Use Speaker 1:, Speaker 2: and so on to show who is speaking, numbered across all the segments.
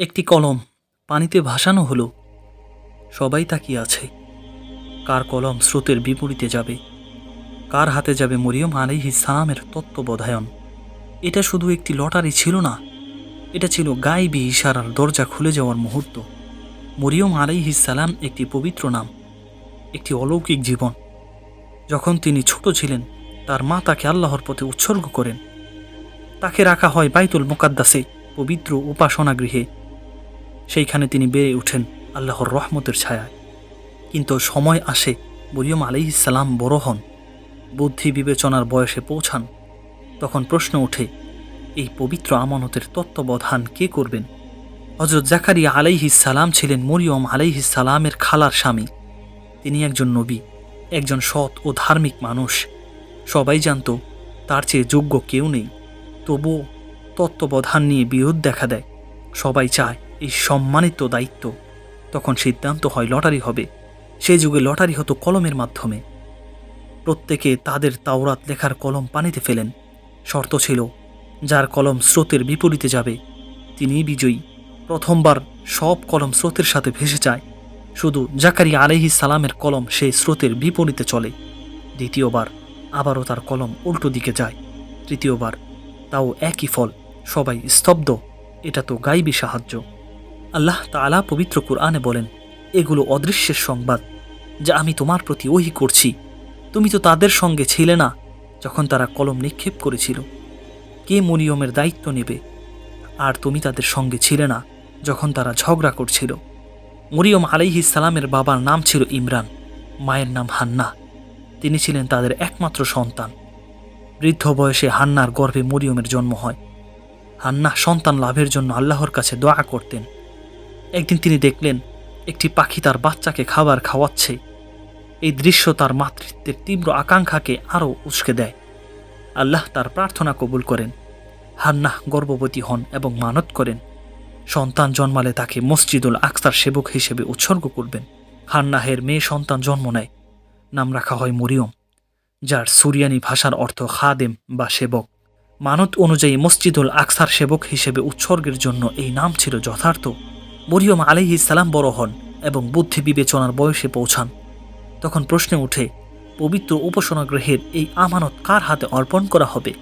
Speaker 1: একটি কলম পানিতে ভাসানো হলো। সবাই তাকিয়ে আছে। কার কলম স্রোতের বিপরীতে যাবে? কার হাতে যাবে মরিয়ম আলাইহিস সালামের তত্ত্ববোধায়ন? এটা শুধু একটি লটারি ছিল না, এটা ছিল গাইবি ইশারার দরজা খুলে যাওয়ার মুহূর্ত। মরিয়ম আলাইহিস সালাম একটি পবিত্র নাম, একটি অলৌকিক জীবন। যখন তিনি ছোট ছিলেন, তার মা তাকে আল্লাহর পথে উৎসর্গ করেন। তাকে রাখা হয় বাইতুল মোকাদ্দাসে, পবিত্র উপাসনা গৃহে সেইখানে তিনি বেড়ে ওঠেন আল্লাহর রহমতের ছায়ায়। কিন্তু সময় আসে, মরিয়ম আলাইহিসাল্লাম বড় হন। বুদ্ধি বিবেচনার বয়সে পৌঁছান। তখন প্রশ্ন ওঠে, এই পবিত্র আমানতের তত্ত্ববধান কে করবেন? হজরত জাকারিয়া সালাম ছিলেন মরিয়ম সালামের খালার স্বামী। তিনি একজন নবী, একজন সৎ ও ধার্মিক মানুষ। সবাই জানত, তার চেয়ে যোগ্য কেউ নেই। তবুও তত্ত্ববধান নিয়ে বিরোধ দেখা দেয়। সবাই চায় এই সম্মানিত দায়িত্ব। তখন সিদ্ধান্ত হয় লটারি হবে। সে যুগে লটারি হতো কলমের মাধ্যমে। প্রত্যেকে তাদের তাওরাত লেখার কলম পানিতে ফেলেন। শর্ত ছিল, যার কলম স্রোতের বিপরীতে যাবে তিনি বিজয়ী। প্রথমবার সব কলম স্রোতের সাথে ভেসে যায়। শুধু জাকারি আলাইহি সালামের কলম সেই স্রোতের বিপরীতে চলে। দ্বিতীয়বার আবারও তার কলম উল্টো দিকে যায়। তৃতীয়বার, তাও একই ফল, সবাই স্তব্ধ। এটা তো গাইবি সাহায্য। আল্লাহ তাআলা পবিত্র কুরআনে বলেন, এগুলো অদৃশ্যের সংবাদ যা আমি তোমার প্রতি ওহি করছি। তুমি তো তাদের সঙ্গে ছিলে না যখন তারা কলম নিক্ষেপ করেছিল। কে মরিয়মের দায়িত্ব নেবে? আর তুমি তাদের সঙ্গে ছিলে না যখন তারা ঝগড়া করছিল। মরিয়ম আলাইহিস সালামের বাবার নাম ছিল ইমরান, মায়ের নাম হান্না। তিনি ছিলেন তাদের একমাত্র সন্তান। বৃদ্ধ বয়সে হান্নার গর্ভে মরিয়মের জন্ম হয়। হান্না সন্তান লাভের জন্য আল্লাহর কাছে দোয়া করতেন। একদিন তিনি দেখলেন, একটি পাখি তার বাচ্চাকে খাবার খাওয়াচ্ছে। এই দৃশ্য তার মাতৃত্বের তীব্র আকাঙ্ক্ষাকে আরও উস্কে দেয়। আল্লাহ তার প্রার্থনা কবুল করেন। হান্নাহ গর্ভবতী হন এবং মানত করেন। সন্তান জন্মালে তাকে মসজিদুল আকসার সেবক হিসেবে উৎসর্গ করবেন। হান্নাহের মেয়ে সন্তান জন্ম নেয়। নাম রাখা হয় মরিয়ম, যার সুরিয়ানি ভাষার অর্থ খাদেম বা সেবক। মানত অনুযায়ী মসজিদুল আকসার সেবক হিসেবে উৎসর্গের জন্য এই নাম ছিল যথার্থ। মরিয়ম আলাইহি সালাম বড় হন এবং বুদ্ধি বিবেচনার বয়সে পৌঁছান। তখন প্রশ্নে ওঠে পবিত্র উপাসনা গ্রহের এই আমানত কার হাতে অর্পণ করা হবে?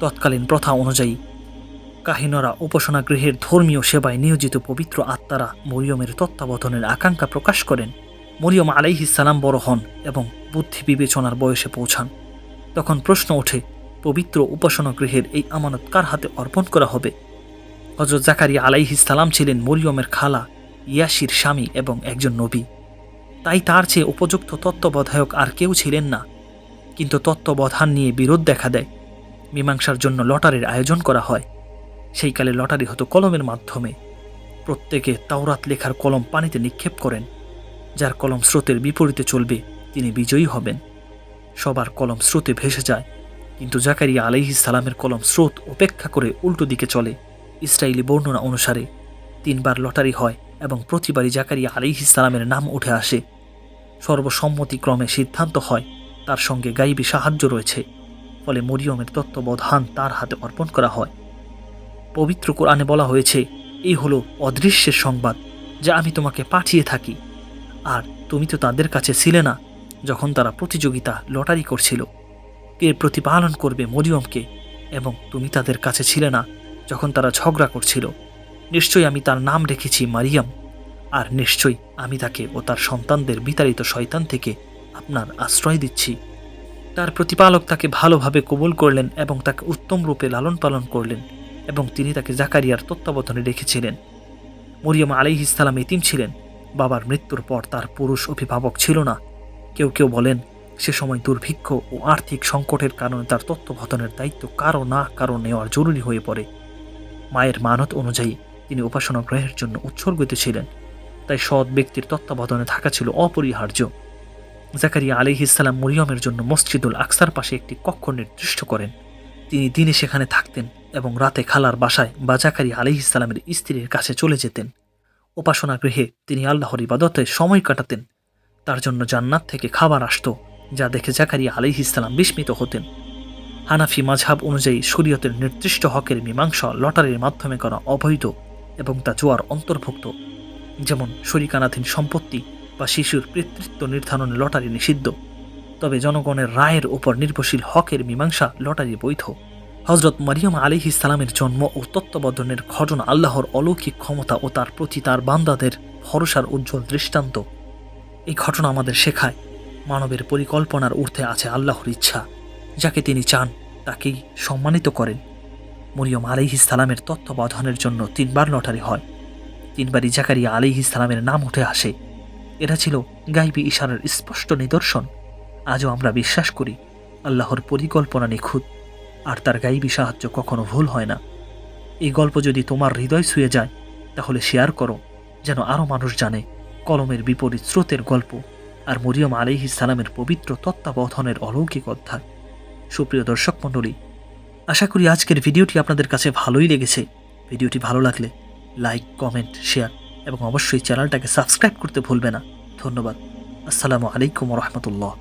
Speaker 1: তৎকালীন প্রথা অনুযায়ী, কাহিনরা উপাসনা গৃহের ধর্মীয় সেবায় নিয়োজিত পবিত্র আত্মারা মরিয়মের তত্ত্বাবধানের আকাঙ্ক্ষা প্রকাশ করেন। মরিয়ম আলাইহিস সালাম বড় হন এবং বুদ্ধি বিবেচনার বয়সে পৌঁছান। তখন প্রশ্ন ওঠে, পবিত্র উপাসনা গৃহের এই আমানত কার হাতে অর্পণ করা হবে? হজরত জাকারিয়া আলাইহিস সালাম ছিলেন মরিয়মের খালা, ইয়াসির স্বামী এবং একজন নবী। তাই তার চেয়ে উপযুক্ত তত্ত্ববোধায়ক আর কেউ ছিলেন না। কিন্তু তত্ত্ববধান নিয়ে বিরোধ দেখা দেয়। মীমাংসার জন্য লটারির আয়োজন করা হয়। সেই কালে লটারি হতো কলমের মাধ্যমে। প্রত্যেকে তাওরাত লেখার কলম পানিতে নিক্ষেপ করেন। যার কলম স্রোতের বিপরীতে চলবে, তিনি বিজয়ী হবেন। সবার কলম স্রোতে ভেসে যায়, কিন্তু জাকারিয়া আলাইহিস সালামের কলম স্রোত উপেক্ষা করে উল্টো দিকে চলে। ইসরায়েলি বর্ণনা অনুসারে, তিনবার লটারি হয় এবং প্রতিবারই জাকারিয়া আলাইহিস সালামের নাম উঠে আসে। সর্বসম্মতিক্রমে সিদ্ধান্ত হয়, তার সঙ্গে গাইবী সাহায্য রয়েছে, ফলে মরিয়মের তত্ত্ববধান তার হাতে অর্পণ করা হয়। পবিত্র কোরআনে বলা হয়েছে, এই হলো অদৃশ্যের সংবাদ যা আমি তোমাকে পাঠিয়ে থাকি। আর তুমি তো তাদের কাছে ছিলে না যখন তারা প্রতিযোগিতা, লটারি করছিল। কে প্রতিপালন করবে মরিয়মকে এবং তুমি তাদের কাছে ছিলে না যখন তারা ঝগড়া করছিল, নিশ্চয়ই আমি তার নাম রেখেছি মারিয়াম, আর নিশ্চয়ই আমি তাকে ও তার সন্তানদের বিতাড়িত শয়তান থেকে আপনার আশ্রয় দিচ্ছি। তার প্রতিপালক তাকে ভালোভাবে কবুল করলেন এবং তাকে উত্তম রূপে লালন পালন করলেন এবং তিনি তাকে জাকারিয়ার তত্ত্বাবধানে রেখেছিলেন। মরিয়ম আলাইহ ইসলাম এতিম ছিলেন, বাবার মৃত্যুর পর তার পুরুষ অভিভাবক ছিল না। কেউ কেউ বলেন, সে সময় দুর্ভিক্ষ ও আর্থিক সংকটের কারণে তার তত্ত্বাবধানের দায়িত্ব কারও না কারও নেওয়ার জরুরি হয়ে পড়ে। মায়ের মানত অনুযায়ী তিনি উপাসনা গ্রহের জন্য উৎসর্গিত ছিলেন। তাই সৎ ব্যক্তির তত্ত্বাবধানে থাকা ছিল অপরিহার্য। জাকারিয়া আলিহ ইসলাম মরিয়মের জন্য মসজিদুল আকসার পাশে একটি কক্ষ নির্দিষ্ট করেন। তিনি দিনে সেখানে থাকতেন এবং রাতে খালার বাসায় বা জাকারিয়া আলিহ ইসলামের স্ত্রীর কাছে চলে যেতেন। উপাসনা গৃহে তিনি আল্লাহর ইবাদতে সময় কাটাতেন। তার জন্য জান্নাত থেকে খাবার আসত, যা দেখে জাকারিয়া আলিহ ইসলাম বিস্মিত হতেন। হানাফি মাঝহাব অনুযায়ী শরীয়তের নির্দিষ্ট হকের মীমাংসা লটারির মাধ্যমে করা অবৈধ এবং তা জোয়ার অন্তর্ভুক্ত। যেমন শরিকানাধীন সম্পত্তি বা শিশুর পিতৃত্ব নির্ধারণ লটারি নিষিদ্ধ। তবে জনগণের রায়ের উপর নির্ভরশীল হকের মীমাংসা লটারি বৈধ। হজরত মারিয়াম আলী ইসলামের জন্ম ও তত্ত্বাবধানের ঘটনা আল্লাহর অলৌকিক ক্ষমতা ও তার প্রতি তার বান্দাদের ভরসার উজ্জ্বল দৃষ্টান্ত। এই ঘটনা আমাদের শেখায়, মানবের পরিকল্পনার ঊর্ধ্বে আছে আল্লাহর ইচ্ছা। যাকে তিনি চান, তাকেই সম্মানিত করেন। মরিয়ম আলিহ ইসলামের তত্ত্বাবধানের জন্য তিনবার লটারি হয়। তিনবারই জাকারিয়া আলিহ ইসলামের নাম উঠে আসে। এটা ছিল গাইবি ইশারার স্পষ্ট নিদর্শন। আজও আমরা বিশ্বাস করি, আল্লাহর পরিকল্পনা নিখুঁত, আর তার গাইবি সাহায্য কখনো ভুল হয় না। এই গল্প যদি তোমার হৃদয় ছুঁয়ে যায়, তাহলে শেয়ার করো, যেন আরও মানুষ জানে কলমের বিপরীত স্রোতের গল্প আর মরিয়ম আলিহ ইসলামের পবিত্র তত্ত্বাবধানের অলৌকিক অধ্যায়। সুপ্রিয় দর্শক মণ্ডলী, আশা করি আজকের ভিডিওটি আপনাদের কাছে ভালোই লেগেছে। ভিডিওটি ভালো লাগলে লাইক, কমেন্ট, শেয়ার এবং অবশ্যই চ্যানেলটাকে সাবস্ক্রাইব করতে ভুলবে না। ধন্যবাদ। আসসালামু আলাইকুম রহমতুল্লাহ।